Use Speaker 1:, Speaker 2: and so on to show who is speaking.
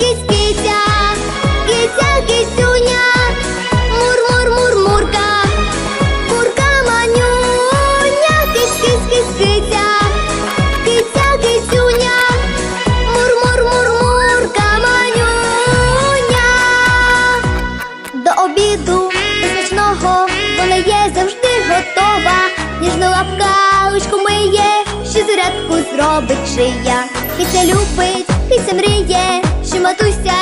Speaker 1: кись, кися, кися, кисюня, мур, мур, мур, мурка, мурка манюня, кись, кись, кись, кися, кися, кисюня, мур, мур, мур, мурка манюня. До обіду до вона є завжди готова. Ніжна лапка личку миє, що зарядку зробить шия. Киця любить, киця мріє, матуся